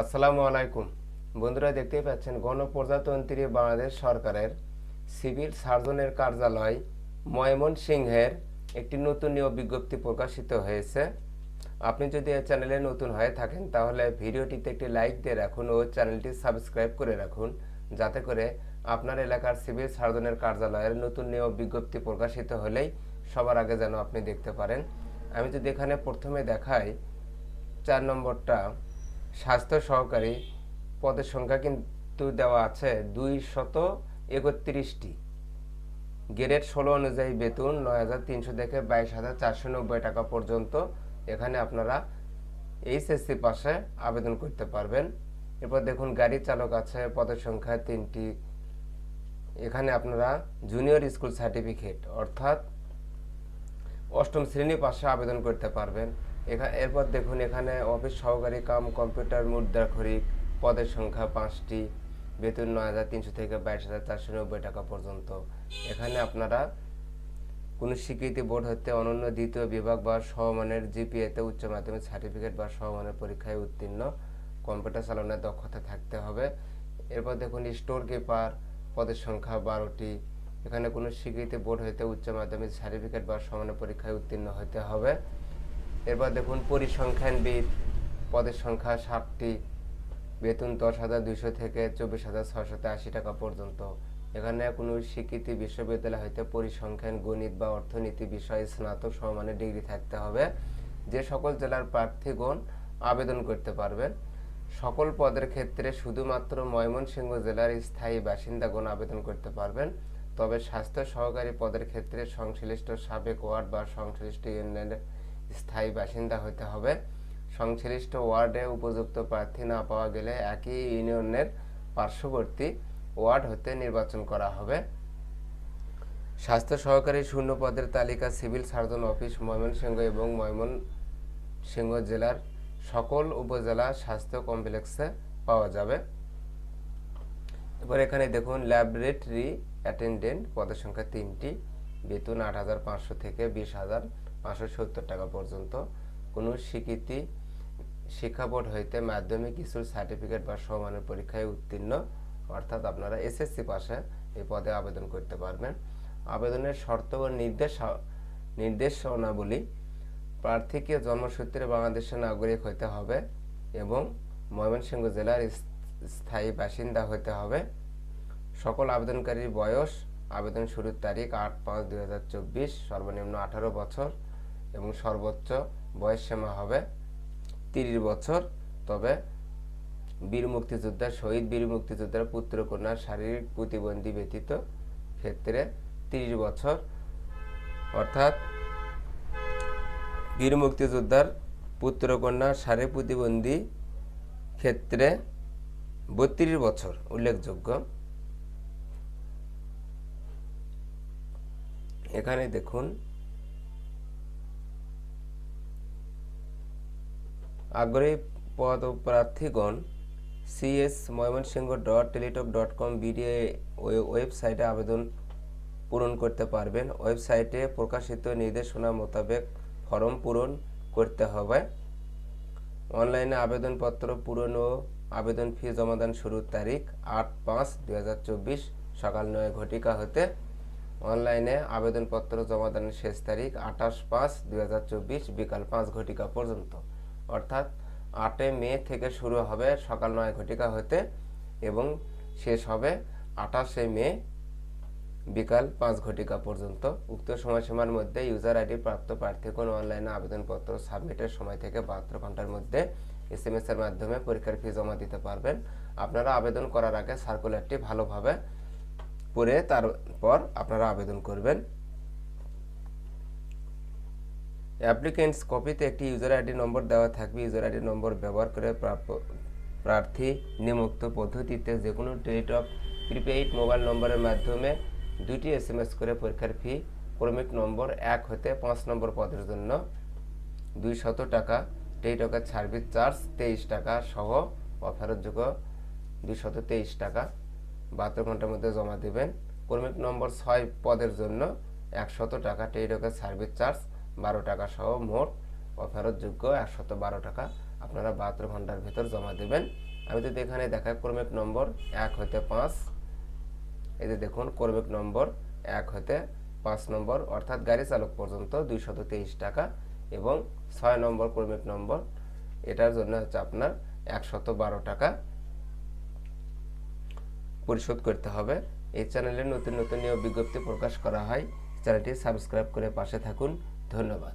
আসসালামু আলাইকুম। বন্ধুরা দেখতেই পাচ্ছেন, গণপ্রজাতন্ত্রী বাংলাদেশ সরকারের সিভিল সার্জনের কার্যালয় ময়মনসিংহের একটি নতুন নিয়োগ বিজ্ঞপ্তি প্রকাশিত হয়েছে। আপনি যদি এই চ্যানেলে নতুন হয়ে থাকেন, তাহলে ভিডিওটিতে একটি লাইক দিয়ে রাখুন ও চ্যানেলটি সাবস্ক্রাইব করে রাখুন, যাতে করে আপনার এলাকার সিভিল সার্জনের কার্যালয়ের নতুন নিয়োগ বিজ্ঞপ্তি প্রকাশিত হলেই সবার আগে যেন আপনি দেখতে পারেন। আমি যদি এখানে প্রথমে দেখাই, চার নম্বরটা। স্বাস্থ্য সহকারী পদের সংখ্যা কিন্তু দেওয়া আছে দুই শত একত্রিশটি। গ্রেড ষোলো অনুযায়ী বেতন নয় হাজার তিনশো থেকে বাইশ হাজার চারশো নব্বই টাকা পর্যন্ত। এখানে আপনারা এইচএসসি পাশে আবেদন করতে পারবেন। এরপর দেখুন, গাড়ি চালক আছে, পদের সংখ্যা তিনটি। এখানে আপনারা জুনিয়র স্কুল সার্টিফিকেট অর্থাৎ অষ্টম শ্রেণি পাশে আবেদন করতে পারবেন। এখানে এরপর দেখুন এখানে অফিস সহকারী কাম কম্পিউটার মুদ্রাক্ষরিক পদের সংখ্যা পাঁচটি। বেতন নয় হাজার তিনশো থেকে বাইশ হাজার চারশো নব্বই টাকা পর্যন্ত। এখানে আপনারা কোনো স্বীকৃতি বোর্ড হতে অনন্য দ্বিতীয় বিভাগ বা সমমানের জিপিএতে উচ্চ মাধ্যমিক সার্টিফিকেট বা সমমানের পরীক্ষায় উত্তীর্ণ। কম্পিউটার চালানোর দক্ষতা থাকতে হবে। এরপর দেখুন স্টোর কিপার, পদের সংখ্যা বারোটি। এখানে কোনো স্বীকৃতি বোর্ড হইতে উচ্চ মাধ্যমিক সার্টিফিকেট বা সমানের পরীক্ষায় উত্তীর্ণ হতে হবে। এরপর দেখুন পরিসংখ্যানবিদ পদের সংখ্যা ষাটটি বেতন দশ হাজার দুইশো থেকে চব্বিশ হাজার ছয়শত আশি টাকা পর্যন্ত। এখানে কোনো স্বীকৃতি বিশ্ববিদ্যালয় হইতে পরিসংখ্যান, গণিত বা অর্থনীতি বিষয়ে স্নাতক সমমানের ডিগ্রি থাকতে হবে। যে সকল জেলার প্রার্থীগণ আবেদন করতে পারবেন। সকল পদের ক্ষেত্রে শুধুমাত্র ময়মনসিংহ জেলার স্থায়ী বাসিন্দাগণ আবেদন করতে পারবেন। তবে স্বাস্থ্য সহকারী পদের ক্ষেত্রে সংশ্লিষ্ট সাবেক ওয়ার্ড বা সংশ্লিষ্ট ইউনিয়নের স্থায়ী বাসিন্দা হতে হবে। সংশ্লিষ্ট ওয়ার্ডে উপযুক্ত প্রার্থী না পাওয়া গেলে একই ইউনিয়নের পার্শ্ববর্তী ওয়ার্ড হতে নির্বাচন করা হবে। স্বাস্থ্য সহকারী শূন্য পদের তালিকা সিভিল সার্জন অফিস ময়মনসিংহ এবং ময়মনসিংহ জেলার সকল উপজেলা স্বাস্থ্য কমপ্লেক্সে পাওয়া যাবে। এবার এখানে দেখুন, ল্যাবরেটরি অ্যাটেন্ডেন্ট পদের সংখ্যা তিনটি। বেতন আট হাজার পাঁচশো থেকে বিশ হাজার পাঁচশো সত্তর টাকা পর্যন্ত কোনো স্বীকৃতি শিক্ষা বোর্ড হইতে মাধ্যমিক স্কুল সার্টিফিকেট বা সমানের পরীক্ষায় উত্তীর্ণ, অর্থাৎ আপনারা এসএসসি পাশে এই পদে আবেদন করতে পারবেন। আবেদনের শর্ত ও নির্দেশ, নির্দেশনাবলী প্রার্থীকে জন্মসূত্রে বাংলাদেশের নাগরিক হতে হবে এবং ময়মনসিংহ জেলার স্থায়ী বাসিন্দা হতে হবে। সকল আবেদনকারীর বয়স, আবেদন শুরুর তারিখ আট পাঁচ দুই সর্বনিম্ন আঠারো বছর। এবং সর্বোচ্চ বয়স সীমা হবে তিরিশ বছর। তবে বীর মুক্তিযোদ্ধা শহীদ বীর মুক্তিযোদ্ধার পুত্র কন্যার শারীরিক প্রতিবন্ধী ব্যতীত ক্ষেত্রে তিরিশ বছর। অর্থাৎ বীর মুক্তিযোদ্ধার পুত্র কন্যা শারীরিক প্রতিবন্ধী ক্ষেত্রে বত্রিশ বছর, উল্লেখযোগ্য। এখানে দেখুন আগ্রহী পদ পদপ্রার্থীগণ CS Mymensingh dot Teletalk dot com BD ওয়েবসাইটে আবেদন পূরণ করতে পারবেন। ওয়েবসাইটে প্রকাশিত নির্দেশনা মোতাবেক ফর্ম পূরণ করতে হবে। অনলাইনে আবেদনপত্র পূরণ ও আবেদন ফি জমাদান শুরুর তারিখ আট পাঁচ দু সকাল নয় ঘটিকা হতে। অনলাইনে আবেদনপত্র জমাদানের শেষ তারিখ আঠাশ পাঁচ দু বিকাল পাঁচ ঘটিকা পর্যন্ত। অর্থাৎ আটই মে থেকে শুরু হবে সকাল নয় ঘটিকা হতে এবং শেষ হবে আঠাশে মে বিকাল পাঁচ ঘটিকা পর্যন্ত। উক্ত সময়সীমার মধ্যে ইউজার আইডি প্রাপ্ত প্রার্থীগণ অনলাইনে আবেদনপত্র সাবমিটের সময় থেকে বাহাত্তর ঘণ্টার মধ্যে এস এম এর মাধ্যমে পরীক্ষার ফি জমা দিতে পারবেন। আপনারা আবেদন করার আগে সার্কুলারটি ভালোভাবে পড়ে তারপর আপনারা আবেদন করবেন। অ্যাপ্লিকেন্টস কপিতে একটি ইউজার আইডি নম্বর দেওয়া থাকবে। ইউজার আইডি নম্বর ব্যবহার করে প্রার্থী নিমুক্ত পদ্ধতিতে যে কোনো ডেট অফ প্রিপেইড মোবাইল নম্বরের মাধ্যমে দুটি এস এম এস করে পরীক্ষার ফি ক্রমিক নম্বর এক হতে পাঁচ নম্বর পদের জন্য দুই শত টাকা টেলিটকের সার্ভিস চার্জ তেইশ টাকা সহ অফেরতযোগ্য দুই শত তেইশ টাকা বাহাত্তর ঘণ্টার মধ্যে জমা দেবেন। ক্রমিক নম্বর ছয় পদের জন্য একশত টাকা টেলিটকের সার্ভিস চার্জ বারো টাকা সহ মোট অফেরতযোগ্য একশত বারো টাকা আপনারা বাহাত্তর ঘণ্টার ভেতর জমা দেবেন। আমি যদি এখানে দেখাই ক্রমিক নম্বর এক হতে পাঁচ যে দেখুন ক্রমিক নম্বর এক হতে পাঁচ নম্বর, অর্থাৎ গাড়ি চালক পর্যন্ত দুইশত তেইশ টাকা এবং ছয় নম্বর ক্রমিক নম্বর, এটার জন্য হচ্ছে আপনার একশত বারো টাকা পরিশোধ করতে হবে। এই চ্যানেলে নতুন নতুন বিজ্ঞপ্তি প্রকাশ করা হয়, চ্যানেলটি সাবস্ক্রাইব করে পাশে থাকুন। ধন্যবাদ।